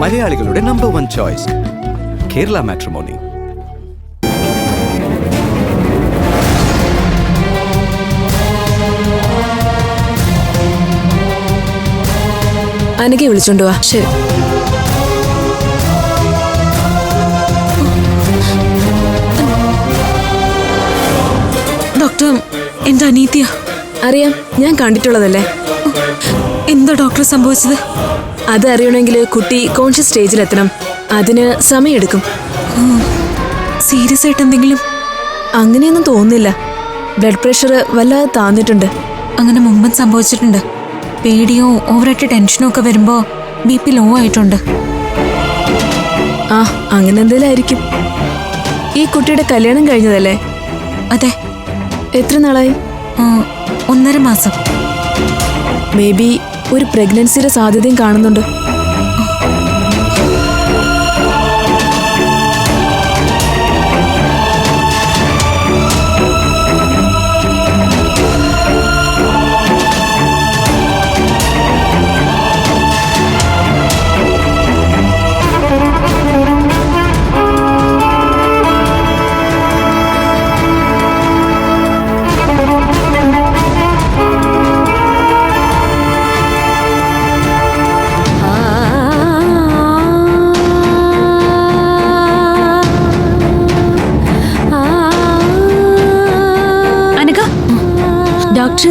മലയാളികളുടെ number one choice Kerala matrimony അനഘയെ വിളിച്ചോണ്ട് വാ. ശരി. ഡോക്ടർ എന്റെ അനീതിയ? അറിയാം ഞാൻ കണ്ടിട്ടുള്ളതല്ലേ? എന്താ ഡോക്ടർ സംഭവിച്ചത്? അത് അറിയണമെങ്കിൽ കുട്ടി കോൺഷ്യസ് സ്റ്റേജിലെത്തണം. അതിന് സമയമെടുക്കും. സീരിയസ് ആയിട്ട് എന്തെങ്കിലും? അങ്ങനെയൊന്നും തോന്നുന്നില്ല. ബ്ലഡ് പ്രഷർ വല്ലാതെ താന്നിട്ടുണ്ട്. അങ്ങനെ മുമ്പും സംഭവിച്ചിട്ടുണ്ട്. പേടിയോ ഓവറായിട്ട് ടെൻഷനോ ഒക്കെ വരുമ്പോ ബി പി ലോ ആയിട്ടുണ്ട്. ആ അങ്ങനെ എന്തെങ്കിലും ആയിരിക്കും. ഈ കുട്ടിയുടെ കല്യാണം കഴിഞ്ഞതല്ലേ? അതെ. എത്ര നാളായി? ഒന്നര മാസം. മേ ബി ഒരു പ്രഗ്നൻസിയുടെ സാധ്യതയും കാണുന്നുണ്ട്.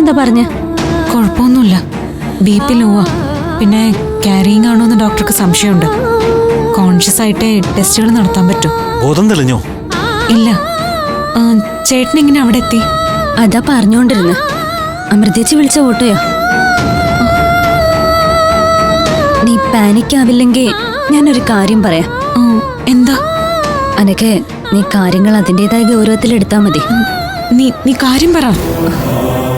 എന്താ പറഞ്ഞ? കുഴപ്പമൊന്നുമില്ല. ബി പി ലോവാ പിന്നെ ക്യാരിങ് ആണോ എന്ന് ഡോക്ടർക്ക് സംശയമുണ്ട്. കോൺഷ്യസ് ആയിട്ട് ടെസ്റ്റുകൾ നടത്താൻ പറ്റും. ബോധം തെളിഞ്ഞോ? ഇല്ല. ആ, ചേട്ടൻ എങ്ങനെ അവിടെ എത്തി? അതാ പറഞ്ഞോണ്ടിരുന്നു. അമൃതേച്ചി വിളിച്ച ഓട്ടോയോ. നീ പാനിക് ആവില്ലെങ്കിൽ ഞാനൊരു കാര്യം പറയാം. എന്താ? അനക്കെ നീ കാര്യങ്ങൾ അതിന്റെതായ ഗൗരവത്തിൽ എടുത്താൽ മതി. നീ നീ കാര്യം പറ.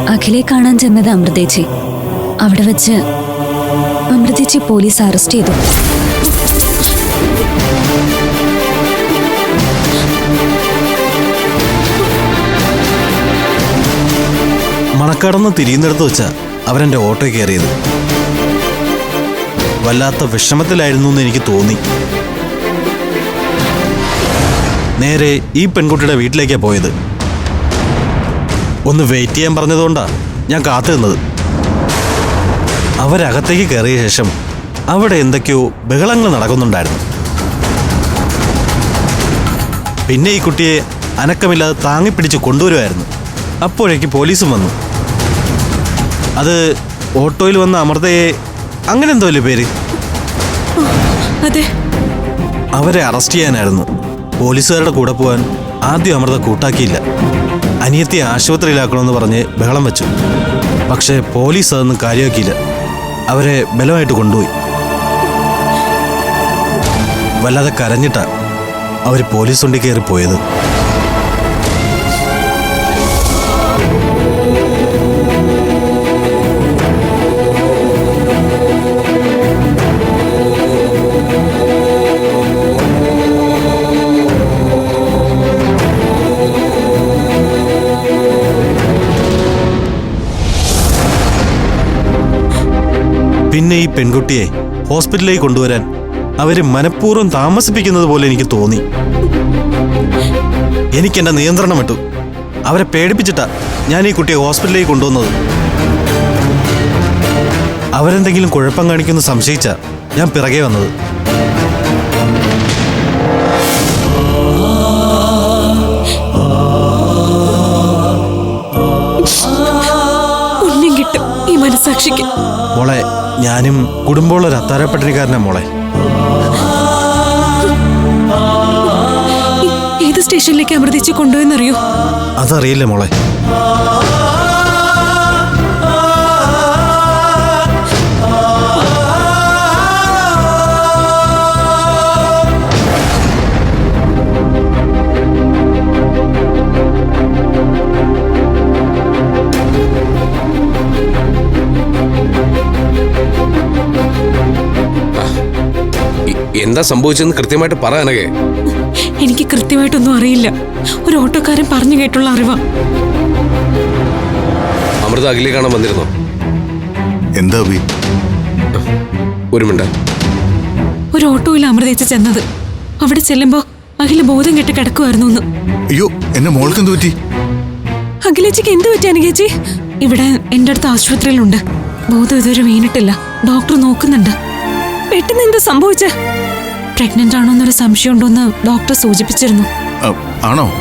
അഖിലെ കാണാൻ ചെന്നത് അമൃതേച്ചി. അവിടെ വെച്ച് അമൃതേച്ചി പോലീസ് അറസ്റ്റ് ചെയ്തു. മണക്കടന്ന് തിരിയുന്നിടത്ത് വെച്ച അവരെ ഓട്ടോ കയറിയത്. വല്ലാത്ത വിഷമത്തിലായിരുന്നു എന്ന് എനിക്ക് തോന്നി. നേരെ ഈ പെൺകുട്ടിയുടെ വീട്ടിലേക്കാണ് പോയത്. ഒന്ന് വെയിറ്റ് ചെയ്യാൻ പറഞ്ഞതുകൊണ്ടാ ഞാൻ കാത്തു നിന്നത് അവരകത്തേക്ക് കയറിയ ശേഷം അവിടെ എന്തൊക്കെയോ ബഹളങ്ങൾ നടക്കുന്നുണ്ടായിരുന്നു. പിന്നെ ഈ കുട്ടിയെ അനക്കമില്ലാതെ താങ്ങിപ്പിടിച്ച് കൊണ്ടുവരുമായിരുന്നു അപ്പോഴേക്ക് പോലീസും വന്നു. അത് ഓട്ടോയിൽ വന്ന അമൃതയെ അങ്ങനെ എന്തോ അല്ലേ പേര്? അതെ. അവരെ അറസ്റ്റ് ചെയ്യാനായിരുന്നു. പോലീസുകാരുടെ കൂടെ പോകാൻ ആദ്യം അമൃത കൂട്ടാക്കിയില്ല. അനിയത്തിയെ ആശുപത്രിയിലാക്കണമെന്ന് പറഞ്ഞ് ബഹളം വെച്ചു. പക്ഷേ പോലീസ് അതൊന്നും കാര്യമാക്കിയില്ല. അവരെ ബലമായിട്ട് കൊണ്ടുപോയി. വല്ലാതെ കരഞ്ഞിട്ടാണ് അവർ പോലീസ് വണ്ടി കയറി പോയത് പിന്നെ ഈ പെൺകുട്ടിയെ ഹോസ്പിറ്റലിലേക്ക് കൊണ്ടുവരാൻ അവർ മനഃപൂർവം താമസിപ്പിക്കുന്നത് പോലെ എനിക്ക് തോന്നി. എനിക്ക് എന്റെ നിയന്ത്രണം വിട്ടു അവരെ പേടിപ്പിച്ചിട്ടാ ഞാൻ ഈ കുട്ടിയെ ഹോസ്പിറ്റലിലേക്ക് കൊണ്ടുവന്നത്. അവരെന്തെങ്കിലും കുഴപ്പം കാണിക്കുന്നു സംശയിച്ച ഞാൻ പിറകെ വന്നത്. കിട്ടും. ഈ മനസാക്ഷിക്ക് മോളെ ഞാനും കുടുംബമുള്ള ഒരു അത്താരപ്പട്ടിണിക്കാരനാ മോളെ. ഏത് സ്റ്റേഷനിലേക്ക് അമൃതിച്ച് കൊണ്ടുപോയെന്നറിയോ? അതറിയില്ല മോളെ. എന്താ സംഭവിച്ചെന്ന് കൃത്യമായിട്ട് പറ അനകെ എനിക്ക് കൃത്യമായിട്ടൊന്നും അറിയില്ല. ഒരു ഓട്ടോക്കാരൻ പറഞ്ഞു കേട്ടുള്ള അറിവാ. അമൃത അഖിലെ കാണാൻ വന്നിരുന്നോ? എന്താ അഭി? ഒരു മിനിറ്റ്. ഒരു ഓട്ടോയിൽ അമൃതേച്ച് ചെന്നത്. അവിടെ ചെല്ലുമ്പോ അഖില ബോധം കെട്ട് കിടക്കുമായിരുന്നു എന്ന് അയ്യോ എന്നെ മോൾക്ക് എന്ത് പറ്റി? അഖിലേച്ചിക്ക് എന്ത് പറ്റി അനുകേച്ചി ഇവിടെ എന്റെ അടുത്ത് ആശുപത്രിയിലുണ്ട്. ബോധം ഇതുവരെ വീണിട്ടില്ല. ഡോക്ടർ നോക്കുന്നുണ്ട്. പെട്ടെന്ന് എന്താ സംഭവിച്ച? പ്രഗ്നന്റ് ആണോന്നൊരു സംശയമുണ്ടോന്ന് ഡോക്ടർ സൂചിപ്പിച്ചിരുന്നു. ആണോ?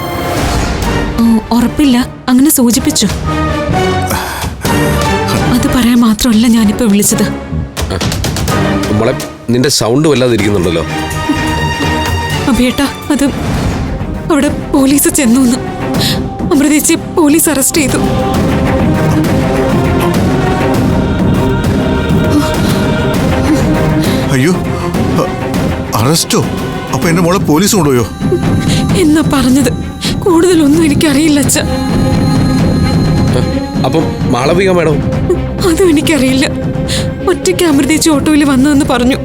ഉറപ്പില്ല. അങ്ങനെ സൂചിപ്പിച്ചു. അത് പറയാൻ മാത്രമല്ല ഞാനിപ്പോ വിളിച്ചത്. നമ്മളെ നിന്റെ സൗണ്ട് വല്ലാതിരിക്കുന്നുണ്ടല്ലോ. അഭിയേട്ടാ അത് അവിടെ പോലീസ് ചെന്നു അമൃതേച്ചി പോലീസ് അറസ്റ്റ് ചെയ്തു. അയ്യോ അറസ്റ്റോ? അപ്പൊ എന്റെ മോളെ പോലീസ് കൊണ്ടുപോയോ? എന്നാ പറഞ്ഞത്? കൂടുതലൊന്നും എനിക്കറിയില്ല അച്ഛ. അപ്പം മാളവിക മാഡം അതും എനിക്കറിയില്ല. ഒറ്റയ്ക്ക് അമൃതേച്ചി ഓട്ടോയിൽ വന്നതെന്ന് പറഞ്ഞു.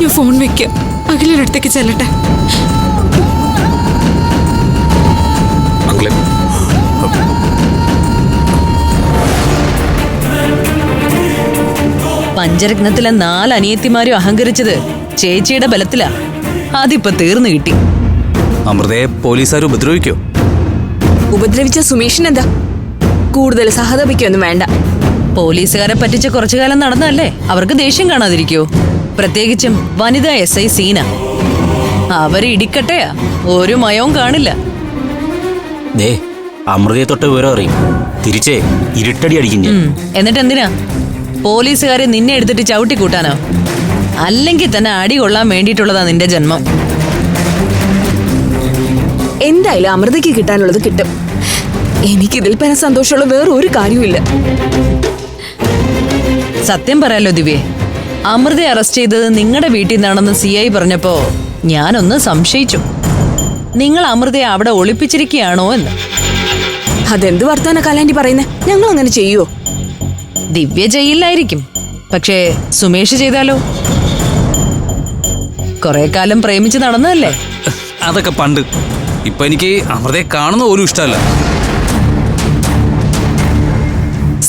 ഞാൻ ഫോൺ വെക്ക. അഖിലയുടെ അടുത്തേക്ക് ചെല്ലട്ടെ. അങ്കിളെ പഞ്ചരത്നത്തിലെ നാല് അനിയത്തിമാരും അഹങ്കരിച്ചത് ചേച്ചിയുടെ ബലത്തിലാ. അതിപ്പോ തീർന്നു കിട്ടി. അമൃതയെ പോലീസുകാർ ഉപദ്രവിക്കോ? ഉപദ്രവിച്ച സുമേഷൻ എന്താ? കൂടുതൽ സഹതപിക്കൊന്നും വേണ്ട. പോലീസുകാരെ പറ്റിച്ച കുറച്ചു കാലം നടന്നല്ലേ അവർക്ക് ദേഷ്യം കാണാതിരിക്കോ? പ്രത്യേകിച്ചും വനിതാ എസ് ഐ സീന. അവർ ഇടിക്കട്ടെയാ. ഒരു മയവും കാണില്ല. ദേ അമൃതയെ തൊട്ട് വിവരം അറിയും. തിരിച്ചേ ഇരുട്ടടി അടിക്കും എന്നിട്ട് എന്തിനാ പോലീസുകാരെ നിന്നെ എടുത്തിട്ട് ചവിട്ടി കൂട്ടാനോ അല്ലെങ്കിൽ തന്നെ അടി കൊള്ളാൻ വേണ്ടിയിട്ടുള്ളതാ നിന്റെ ജന്മം. എന്തായാലും അമൃതയ്ക്ക് കിട്ടാനുള്ളത് കിട്ടും. എനിക്കിതിൽ പരം സന്തോഷമുള്ള വേറെ ഒരു കാര്യവുമില്ല. സത്യം പറയാലോ ദിവ്യേ അമൃതയെ അറസ്റ്റ് ചെയ്തത് നിങ്ങളുടെ വീട്ടിൽ നിന്നാണെന്ന് സി ഐ പറഞ്ഞപ്പോ ഞാനൊന്ന് സംശയിച്ചു. നിങ്ങൾ അമൃതയെ അവിടെ ഒളിപ്പിച്ചിരിക്കുകയാണോ എന്ന്. അതെന്ത് വർത്താന കലാൻഡി പറയുന്നേ? ഞങ്ങൾ അങ്ങനെ ചെയ്യുവോ? ദിവ്യ ജയിലിലായിരിക്കും. പക്ഷേ സുമേഷ് ചെയ്താലോ? കുറെ കാലം പ്രേമിച്ച് നടന്നതല്ലേ? അതൊക്കെ പണ്ട്. ഇപ്പൊ എനിക്ക് അമൃതയെ കാണുന്ന ഒരു ഇഷ്ടമല്ല.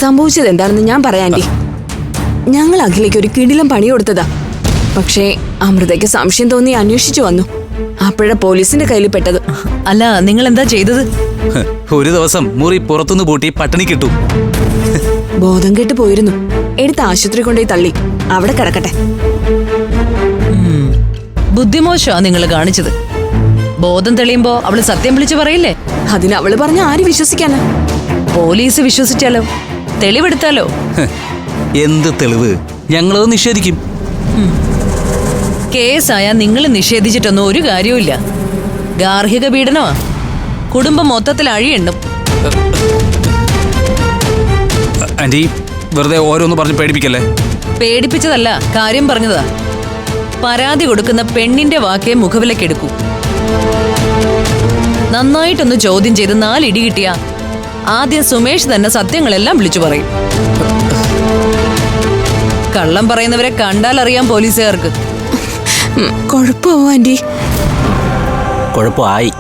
സംഭവിച്ചത് എന്താണെന്ന് ഞാൻ പറയാണ്ടി ഞങ്ങൾ അഖിലേക്ക് ഒരു കിടിലം പണി കൊടുത്തതാ. പക്ഷേ അമൃതയ്ക്ക് സംശയം തോന്നി അന്വേഷിച്ചു വന്നു. അപ്പോഴ പോലീസിന്റെ കയ്യിൽ പെട്ടത്. അല്ല നിങ്ങൾ എന്താ ചെയ്തത് ഒരു ദിവസം മുറി പുറത്തുനിന്ന് പൂട്ടി പട്ടിണി കിട്ടു. ബോധം കെട്ട് പോയിരുന്നു. എടുത്ത് ആശുപത്രി കൊണ്ടുപോയി തള്ളി. അവിടെ കിടക്കട്ടെ. ബുദ്ധിമോശമാ നിങ്ങൾ കാണിച്ചത്. ബോധം തെളിയുമ്പോ അവൾ സത്യം വിളിച്ചു പറയില്ലേ? അതിന് അവൾ പറഞ്ഞ ആര് വിശ്വസിക്കാനാ? പോലീസ് വിശ്വസിച്ചാലോ? തെളിവെടുത്താലോ? എന്ത് തെളിവ്? ഞങ്ങളത് നിഷേധിക്കും. കേസായ നിങ്ങൾ നിഷേധിച്ചിട്ടൊന്നും ഒരു കാര്യവുമില്ല. ഗാർഹിക പീഡനമാ. കുടുംബം മൊത്തത്തിൽ അഴിയെണ്ണും. ആന്റി വെറുതെ ഓരോന്ന് പറഞ്ഞ് പേടിപ്പിക്കല്ലേ? പേടിപ്പിച്ചതല്ല കാര്യം പറഞ്ഞതാ. പരാതി കൊടുക്കുന്ന പെണ്ണിന്റെ വാക്കേ മുഖവിലക്കെടുക്കൂ നന്നായിട്ടൊന്ന് ചോദ്യം ചെയ്ത് നാലിടി കിട്ടിയ ആദ്യം സുമേഷ് തന്നെ സത്യങ്ങളെല്ലാം വിളിച്ചു പറയും. കള്ളം പറയുന്നവരെ കണ്ടാൽ അറിയാം പോലീസുകാർക്ക്. ആന്റി? കുഴപ്പമായി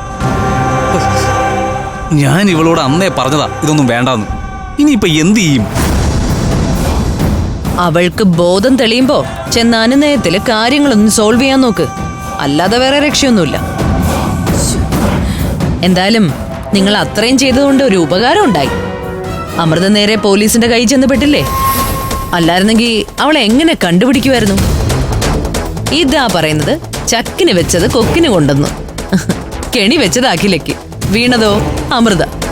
ഞാൻ ഇവളോട് അന്നേ പറഞ്ഞതാ ഇതൊന്നും വേണ്ടാന്ന്. ഇനിയിപ്പൊ എന്ത് ചെയ്യും? അവൾക്ക് ബോധം തെളിയുമ്പോ ചെന്ന അനുനയത്തിൽ കാര്യങ്ങളൊന്ന് സോൾവ് ചെയ്യാൻ നോക്ക്. അല്ലാതെ വേറെ രക്ഷയൊന്നുമില്ല. എന്തായാലും നിങ്ങൾ അത്രയും ചെയ്തതുകൊണ്ട് ഒരു ഉപകാരം ഉണ്ടായി. അമൃത നേരെ പോലീസിന്റെ കൈ ചെന്നപ്പെട്ടില്ലേ അല്ലായിരുന്നെങ്കിൽ അവൾ എങ്ങനെ കണ്ടുപിടിക്കുമായിരുന്നു ഇതാ പറയുന്നത് ചക്കിന് വെച്ചത് കൊക്കിന് കൊണ്ടെന്നു കെണി വെച്ചത് അഖിലയ്ക്ക്. വീണതോ? അമൃത.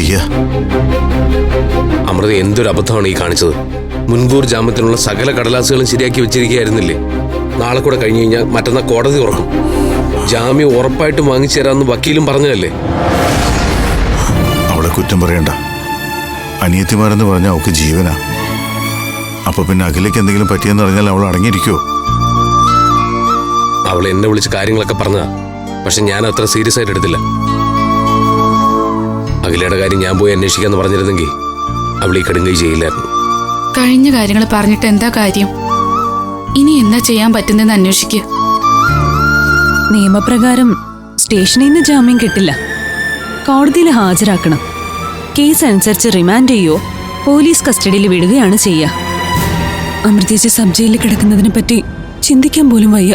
എന്താ അമൃത എന്തൊരു അബദ്ധമാണ് ഈ കാണിച്ചത്? മുൻകൂർ ജാമ്യത്തിനുള്ള സകല കടലാസുകളും ശരിയാക്കി വെച്ചിരിക്കുകയായിരുന്നില്ലേ? നാളെ കൂടെ കഴിഞ്ഞു കഴിഞ്ഞാൽ മറ്റന്നാ കോടതി ഉറക്കും ജാമ്യം ഉറപ്പായിട്ടും വാങ്ങിച്ചു തരാമെന്ന് വക്കീലും പറഞ്ഞതല്ലേ? അവളെ കുറ്റം പറയണ്ട. അനിയത്തിമാരെന്ന് പറഞ്ഞാൽ അവൾക്ക് ജീവനാ. അപ്പൊ പിന്നെ അഖിലേക്ക് എന്തെങ്കിലും പറ്റിയെന്ന് പറഞ്ഞാൽ അവൾ അടങ്ങിയിരിക്കോ അവൾ എന്നെ വിളിച്ച് കാര്യങ്ങളൊക്കെ പറഞ്ഞതാ. പക്ഷെ ഞാൻ അത്ര സീരിയസ് ആയിട്ട് എടുത്തില്ല. അഖിലയുടെ കാര്യം ഞാൻ പോയി അന്വേഷിക്കാന്ന് പറഞ്ഞിരുന്നെങ്കിൽ അവൾ ഈ കടുങ്കൈ ചെയ്യില്ലായിരുന്നു. കഴിഞ്ഞ കാര്യങ്ങൾ പറഞ്ഞിട്ട് എന്താ കാര്യം? ഇനി എന്താ ചെയ്യാൻ പറ്റുന്നതെന്ന് അന്വേഷിക്കുക നിയമപ്രകാരം സ്റ്റേഷനിൽ നിന്ന് ജാമ്യം കിട്ടില്ല. കോടതിയിൽ ഹാജരാക്കണം. കേസ് അനുസരിച്ച് റിമാൻഡ് ചെയ്യോ? പോലീസ് കസ്റ്റഡിയിൽ വിടുകയാണ് ചെയ്യുക അമൃതേജ് സബ് ജയിലിൽ കിടക്കുന്നതിനെ പറ്റി ചിന്തിക്കാൻ പോലും വയ്യ.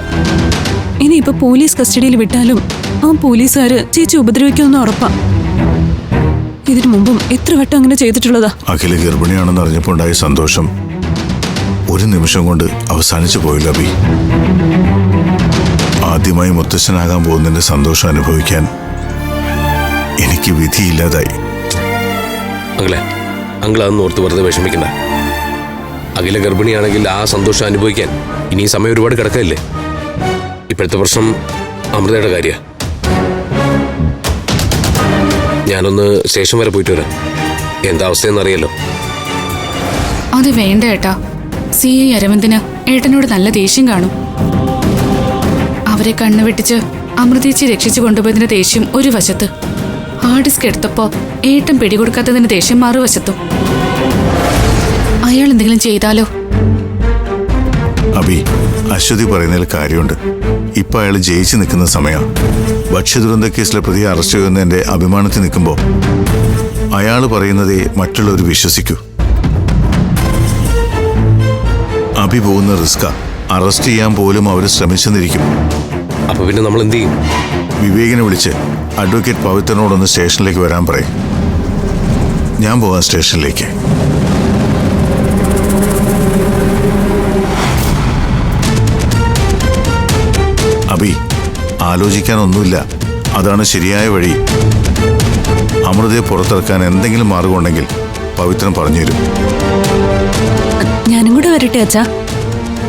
ഇനിയിപ്പോ പോലീസ് കസ്റ്റഡിയിൽ വിട്ടാലും ആ പോലീസുകാര് ചേച്ചി ഉപദ്രവിക്കുമെന്ന് ഉറപ്പാ. ഇതിനു മുമ്പും എത്ര വട്ടം അങ്ങനെ ചെയ്തിട്ടുള്ളതാ? അഖില ഗർഭിണിയാണെന്ന് അറിഞ്ഞപ്പോൾ ഉണ്ടായ സന്തോഷം. ഒരു നിമിഷം കൊണ്ട് അവസാനിച്ചു പോയില്ല അബി ആദ്യമായി മുത്തശ്ശനാകാൻ പോകുന്നതിന്റെ സന്തോഷം അനുഭവിക്കാൻ എനിക്ക് വിധിയില്ലാതായി. അങ്കിളെ അങ്കിൾ അതൊന്നും ഓർത്ത് വെറുതെ വിഷമിക്കണ്ട. അഖില ഗർഭിണിയാണെങ്കിൽ ആ സന്തോഷം അനുഭവിക്കാൻ ഇനി സമയം ഒരുപാട് കിടക്കല്ലേ? ഇപ്പോഴത്തെ പ്രശ്നം അമൃതയുടെ കാര്യ. ഞാനൊന്ന് സ്റ്റേഷൻ വരെ പോയിട്ട് വരാം. എന്താ അവസ്ഥയെന്ന് അറിയല്ലോ അത് വേണ്ട ഏട്ടാ. സി ഐ അരവിന്ദിന് ഏട്ടനോട് നല്ല ദേഷ്യം കാണും. അവരെ കണ്ണു വെട്ടിച്ച് അമൃതേച്ചി രക്ഷിച്ചു കൊണ്ടുപോയതിന്റെ ദേഷ്യം ഒരു വശത്ത്. ഹാർഡ് ഡിസ്ക് എടുത്തപ്പോ ഏട്ടൻ പിടികൊടുക്കാത്തതിന്റെ ദേഷ്യം മറുവശത്തും. അയാൾ എന്തെങ്കിലും ചെയ്താലോ? അബി അശ്വതി പറയുന്നതിൽ കാര്യമുണ്ട്. ഇപ്പൊ അയാൾ ജയിച്ചു നിൽക്കുന്ന സമയം. ഭക്ഷ്യദുരന്ത കേസിലെ പ്രതി അറസ്റ്റ് ചെയ്യുന്നതിന്റെ അഭിമാനത്തിൽ നിൽക്കുമ്പോൾ അയാൾ പറയുന്നതേ മറ്റുള്ളവർ വിശ്വസിക്കൂ. അഭി പോകുന്ന റിസ്ക അറസ്റ്റ് ചെയ്യാൻ പോലും അവർ ശ്രമിച്ചെന്നിരിക്കും. അപ്പൊ പിന്നെ നമ്മൾ എന്ത് ചെയ്യും? വിവേകിനെ വിളിച്ച് അഡ്വക്കേറ്റ് പവിത്രനോടൊന്ന് സ്റ്റേഷനിലേക്ക് വരാൻ പറയും. ഞാൻ പോകാം സ്റ്റേഷനിലേക്ക്. അബി ആലോചിക്കാനൊന്നുമില്ല. അതാണ് ശരിയായ വഴി. അമൃതയെ പുറത്തിറക്കാൻ എന്തെങ്കിലും മാർഗമുണ്ടെങ്കിൽ പവിത്രൻ പറഞ്ഞുതരും. ഞാനും കൂടെ വരട്ടെ അച്ഛാ.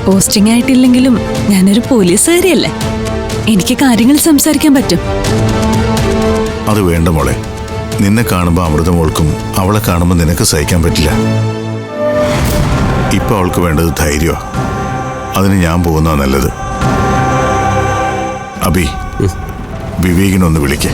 പോസ്റ്റിംഗ് ആയിട്ടില്ലെങ്കിലും ഞാനൊരു പോലീസുകാരിയല്ലേ. എനിക്ക് കാര്യങ്ങൾ സംസാരിക്കാൻ പറ്റും. അത് വേണ്ട മോളെ. നിന്നെ കാണുമ്പോൾ അമൃത മോൾക്കും അവളെ കാണുമ്പോൾ നിനക്ക് സഹിക്കാൻ പറ്റില്ല. ഇപ്പൊ അവൾക്ക് വേണ്ടത് ധൈര്യമാണ് അതിന് ഞാൻ പോകുന്ന നല്ലത്. അബി വിവേകിനൊന്ന് വിളിക്കേ.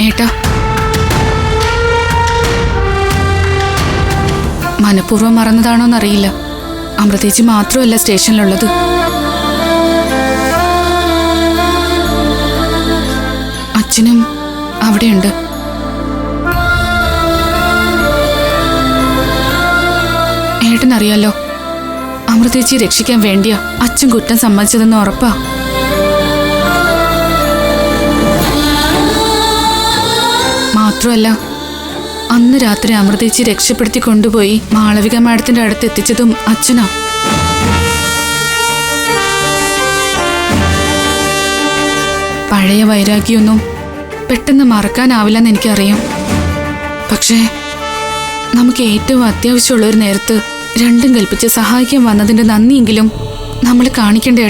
ഏട്ടാ. മനഃപൂർവം മറന്നതാണോന്നറിയില്ല. അമൃതേച്ചി മാത്രമല്ല സ്റ്റേഷനിലുള്ളത്. അച്ഛനും അവിടെയുണ്ട്. ഏട്ടനറിയാലോ അമൃതേച്ചി രക്ഷിക്കാൻ വേണ്ടിയാ അച്ഛൻ കുറ്റം സമ്മതിച്ചതെന്ന് ഉറപ്പാ. മാത്രമല്ല അന്ന് രാത്രി അമൃതേച്ചി രക്ഷപ്പെടുത്തി കൊണ്ടുപോയി മാളവിക മാഡത്തിന്റെ അടുത്ത് എത്തിച്ചതും അച്ഛനാ. പഴയ വൈരാഗ്യൊന്നും പെട്ടെന്ന് മറക്കാനാവില്ലെന്ന് എനിക്കറിയാം. പക്ഷേ നമുക്ക് ഏറ്റവും അത്യാവശ്യമുള്ള ഒരു നേരത്ത് രണ്ടും കൽപ്പിച്ച് സഹായിക്കാൻ വന്നതിന്റെ നന്ദിയെങ്കിലും നമ്മൾ കാണിക്കണ്ടേ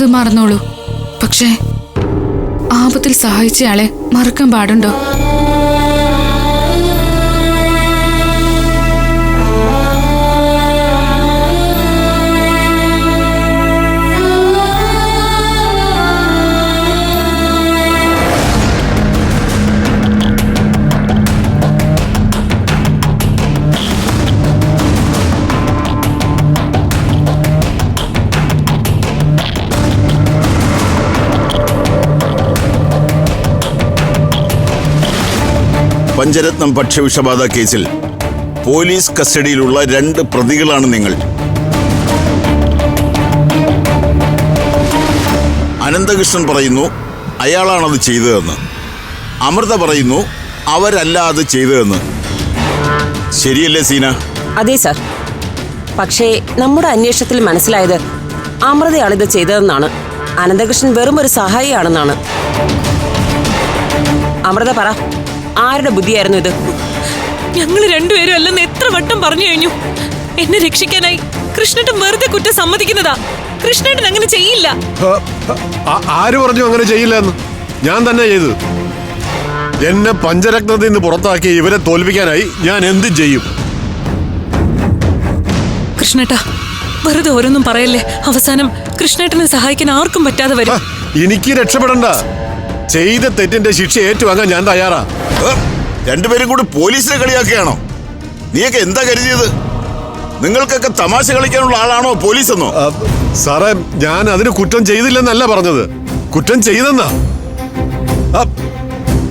ഏട്ടാ മറന്നോളൂ. പക്ഷേ ആപത്തിൽ സഹായിച്ചയാളെ മറക്കാൻ പാടുണ്ടോ? പഞ്ചരത്നം ഭക്ഷ്യവിഷബാധ കേസിൽ പോലീസ് കസ്റ്റഡിയിലുള്ള രണ്ട് പ്രതികളാണ് നിങ്ങൾ. അനന്തകൃഷ്ണൻ പറയുന്നു അയാളാണത് ചെയ്തതെന്ന്. അമൃത പറയുന്നു അവരല്ല അത് ചെയ്തതെന്ന്. ശരിയല്ലേ സീന? അതെ സർ. പക്ഷേ നമ്മുടെ അന്വേഷണത്തിൽ മനസ്സിലായത് ഇത് ചെയ്തതെന്നാണ്. അനന്തകൃഷ്ണൻ വെറും ഒരു സഹായിയാണെന്നാണ്. അമൃത പറ. ആരുടെ ബുദ്ധിയായിരുന്നു ഇത്? ഞങ്ങൾ രണ്ടുപേരും അല്ലെന്ന് എത്ര വട്ടം പറഞ്ഞു കഴിഞ്ഞു. എന്നെ രക്ഷിക്കാനായി കൃഷ്ണട്ടൻ വെറുതെ കുറ്റം സമ്മതിക്കുന്നതാ. കൃഷ്ണേട്ടൻ അങ്ങനെ ചെയ്യില്ല. ആര് പറഞ്ഞു അങ്ങനെ ചെയ്യില്ല എന്ന് ഞാൻ തന്നെ ചെയ്തു എന്നെ പഞ്ചരത്നത്തിൽ നിന്ന് പുറത്താക്കി ഇവരെ തോൽപ്പിക്കാനായി ഞാൻ എന്ത് ചെയ്യും? കൃഷ്ണേട്ടാ വെറുതെ ഓരോന്നും പറയല്ലേ. അവസാനം കൃഷ്ണേട്ടനെ സഹായിക്കാൻ ആർക്കും പറ്റാതെ വരും. എനിക്ക് രക്ഷപ്പെടണ്ട. ചെയ്ത തെറ്റിന്റെ ശിക്ഷ ഏറ്റുവാങ്ങാൻ ഞാൻ തയ്യാറാ? രണ്ടുപേരും കൂടി പോലീസിനെ കളിയാക്കുകയാണോ? നീയൊക്കെ എന്താ കരുതിയത്? നിങ്ങൾക്കൊക്കെ തമാശ കളിക്കാനുള്ള ആളാണോ പോലീസ് എന്നോ സാറേ ഞാൻ അതിന് കുറ്റം ചെയ്തില്ലെന്നല്ല പറഞ്ഞത്. കുറ്റം ചെയ്തെന്നാ.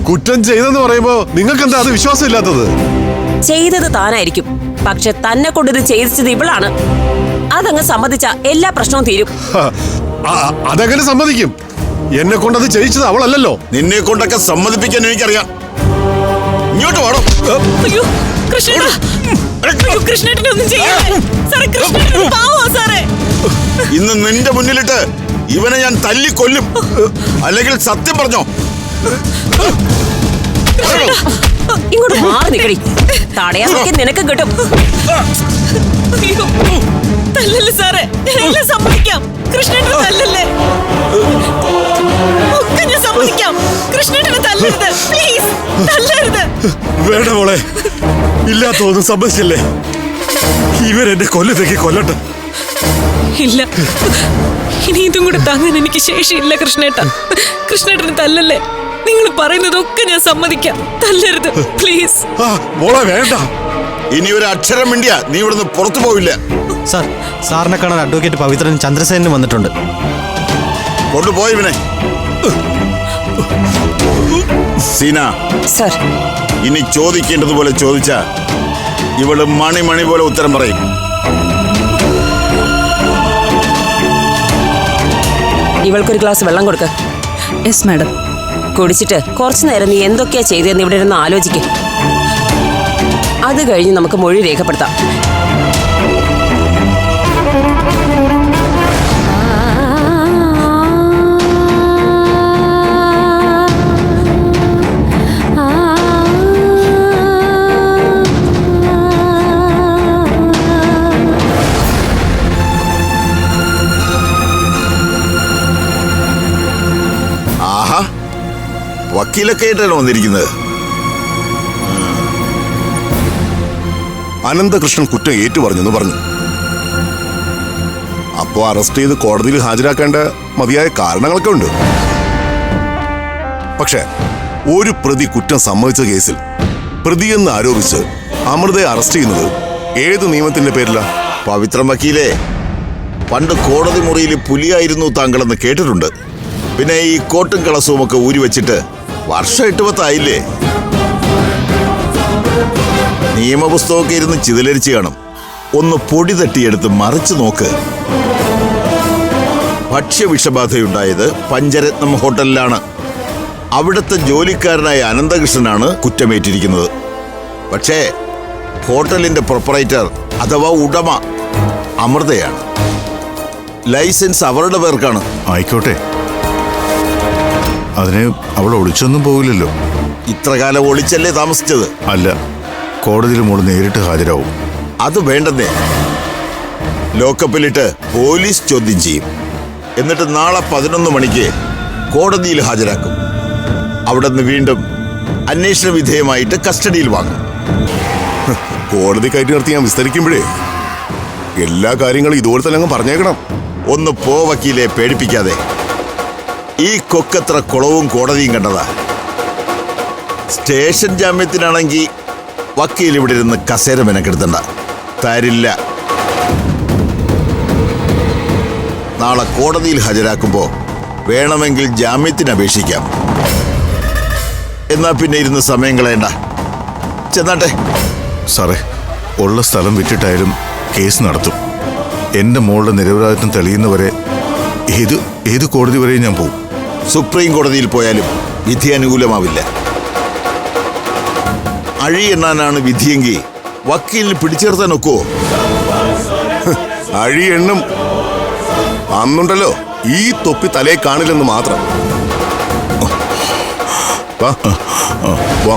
കുറ്റം ചെയ്തെന്ന് പറയുമ്പോ നിങ്ങൾക്ക് എന്താ അത് വിശ്വാസം ഇല്ലാത്തത് ചെയ്തത് താനായിരിക്കും. പക്ഷെ തന്നെ കൊണ്ട് ഇത് ചെയ്യിച്ചത് ഇവളാണ്. അതങ്ങ് സമ്മതിച്ച എല്ലാ പ്രശ്നവും തീരും. അതെങ്ങനെ സമ്മതിക്കും. എന്നെ കൊണ്ടത് ചെയ്യിച്ചത് അവളല്ലല്ലോ. നിന്നെ കൊണ്ടൊക്കെ സമ്മതിപ്പിക്കാൻ എനിക്കറിയാം. ഇങ്ങോട്ട് വേണം അയ്യോ കൃഷ്ണേട്ട. അയ്യോ കൃഷ്ണേട്ടനെ ഒന്നും ചെയ്യല്ലേ സാറേ കൃഷ്ണേട്ടൻ പാവോ സാറേ. ഇന്ന് നിന്റെ മുന്നിലിട്ട് ഇവനെ ഞാൻ തല്ലി കൊല്ലും അല്ലെങ്കിൽ സത്യം പറഞ്ഞോ. ഇങ്ങോട്ട് മാറി നിക്കടി. തടയാൻ നോക്കി നിനക്ക് കിട്ടും. അയ്യോ തല്ലല്ലേ സാറേ? ഞാൻ എല്ലാം സമ്മതിക്കാം. കൃഷ്ണേട്ടനെ തല്ലല്ലേ? കൃഷ്ണേട്ടനെ തല്ലരുത്. പ്ലീസ് തല്ലരുത്. വേണ്ട മോളെ. ഇല്ലാത്തൊന്നും സമ്മതിച്ചില്ലേ ഇവരെന്നെ കൊല്ലത്തേക്ക് കൊല്ലട്ടെ. ഇല്ല. ഇനി ഇതും കൂടെ താങ്ങാൻ എനിക്ക് ശേഷിയില്ല കൃഷ്ണേട്ട. കൃഷ്ണേട്ടന് തല്ലല്ലേ? നിങ്ങൾ പറയുന്നതൊക്കെ ഞാൻ സമ്മതിക്കാം. തല്ലരുത്. പ്ലീസ് മോളെ വേണ്ട. ഇനി ഒരു അക്ഷരം വേണ്ടിയാ നീ ഇവിടുന്ന് പുറത്തു പോവില്ല. സാർ സാറിനെ കാണാൻ അഡ്വക്കേറ്റ് പവിത്രൻ ചന്ദ്രസേനൻ വന്നിട്ടുണ്ട്. കൊണ്ടുപോയി ഇവനെ. സീന സർ. ഇനി ചോദിക്കേണ്ടതുപോലെ ചോദിച്ച ഇവൾ മണി മണി പോലെ ഉത്തരം പറയും. ഇവൾക്കൊരു ഗ്ലാസ് വെള്ളം കൊടുക്ക. Yes madam. കുടിച്ചിട്ട് കുറച്ചു നേരം നീ എന്തൊക്കെയാ ചെയ്തതെന്ന് ഇവിടെ ഇരുന്ന് ആലോചിക്കും. അത് കഴിഞ്ഞ് നമുക്ക് മൊഴി രേഖപ്പെടുത്താം. വക്കീലൊക്കെ ആയിട്ടാണ് വന്നിരിക്കുന്നത്? അനന്തകൃഷ്ണൻ കുറ്റം ഏറ്റുപറഞ്ഞെന്ന് പറഞ്ഞു. അപ്പോ അറസ്റ്റ് ചെയ്ത് കോടതിയിൽ ഹാജരാക്കേണ്ട മതിയായ കാരണങ്ങളൊക്കെ ഉണ്ട്. പക്ഷേ ഒരു പ്രതി കുറ്റം സമ്മതിച്ച കേസിൽ പ്രതിയെന്ന് ആരോപിച്ച് അമൃതയെ അറസ്റ്റ് ചെയ്യുന്നത് ഏത് നിയമത്തിന്റെ പേരിലാ? പവിത്രം വക്കീലേ പണ്ട് കോടതി മുറിയിൽ പുലിയായിരുന്നു താങ്കളെന്ന് കേട്ടിട്ടുണ്ട്. പിന്നെ ഈ കോട്ടും കളസവും ഒക്കെ ഊരി വെച്ചിട്ട് വർഷം എട്ട് പത്തായില്ലേ നിയമപുസ്തകമൊക്കെ ഇരുന്ന് ചിതലരിച്ച് കാണും. ഒന്ന് പൊടി തട്ടിയെടുത്ത് മറിച്ചു നോക്ക്. ഭക്ഷ്യവിഷബാധയുണ്ടായത് പഞ്ചരത്നം ഹോട്ടലിലാണ്. അവിടുത്തെ ജോലിക്കാരനായ അനന്തകൃഷ്ണനാണ് കുറ്റമേറ്റിരിക്കുന്നത്. പക്ഷേ ഹോട്ടലിന്റെ പ്രൊപ്പറേറ്റർ അഥവാ ഉടമ അമൃതയാണ്. ലൈസൻസ് അവരുടെ പേർക്കാണ്. ആയിക്കോട്ടെ. അതിന് അവൾ ഒളിച്ചൊന്നും പോകില്ലല്ലോ ഇത്ര കാലം ഒളിച്ചല്ലേ താമസിച്ചത്? അല്ല കോടതിയിൽ മോൾ നേരിട്ട് ഹാജരാവും. അത് വേണ്ടെന്നേ. ലോക്കപ്പിലിട്ട് പോലീസ് ചോദ്യം ചെയ്യും. എന്നിട്ട് നാളെ പതിനൊന്ന് മണിക്ക് കോടതിയിൽ ഹാജരാക്കും. അവിടെ നിന്ന് വീണ്ടും അന്വേഷണ വിധേയമായിട്ട് കസ്റ്റഡിയിൽ വാങ്ങും. കോടതി കയറ്റി നിർത്തി ഞാൻ വിസ്തരിക്കുമ്പോഴേ എല്ലാ കാര്യങ്ങളും ഇതുപോലെ തന്നെ അങ്ങ് പറഞ്ഞേക്കണം. ഒന്ന് പോ വക്കീലെ പേടിപ്പിക്കാതെ. ഈ കൊക്കത്ര കുളവും കോടതിയും കണ്ടതാ. സ്റ്റേഷൻ ജാമ്യത്തിനാണെങ്കിൽ വക്കീൽ ഇവിടെ ഇരുന്ന് കസേര മെനക്കെടുത്തണ്ട. തരില്ല. നാളെ കോടതിയിൽ ഹാജരാക്കുമ്പോൾ വേണമെങ്കിൽ ജാമ്യത്തിന് അപേക്ഷിക്കാം. എന്നാ പിന്നെ ഇരുന്ന് സമയം കളയണ്ട. ചെന്നാട്ടെ. സാറേ ഉള്ള സ്ഥലം വിറ്റിട്ടായാലും കേസ് നടത്തും. എന്റെ മോളുടെ നിരപരാധിത്വം തെളിയുന്നവരെ ഏത് ഏത് കോടതി വരെയും ഞാൻ പോകും സുപ്രീം കോടതിയിൽ പോയാലും വിധി അനുകൂലമാവില്ല അഴി എണ്ണാനാണ് വിധിയെങ്കിൽ വക്കീലിന് പിടിച്ചേർത്താൻ ഒക്കുവോ അഴി എണ്ണും അന്നുണ്ടല്ലോ ഈ തൊപ്പി തലേ കാണില്ലെന്ന് മാത്രം വാ. വാ.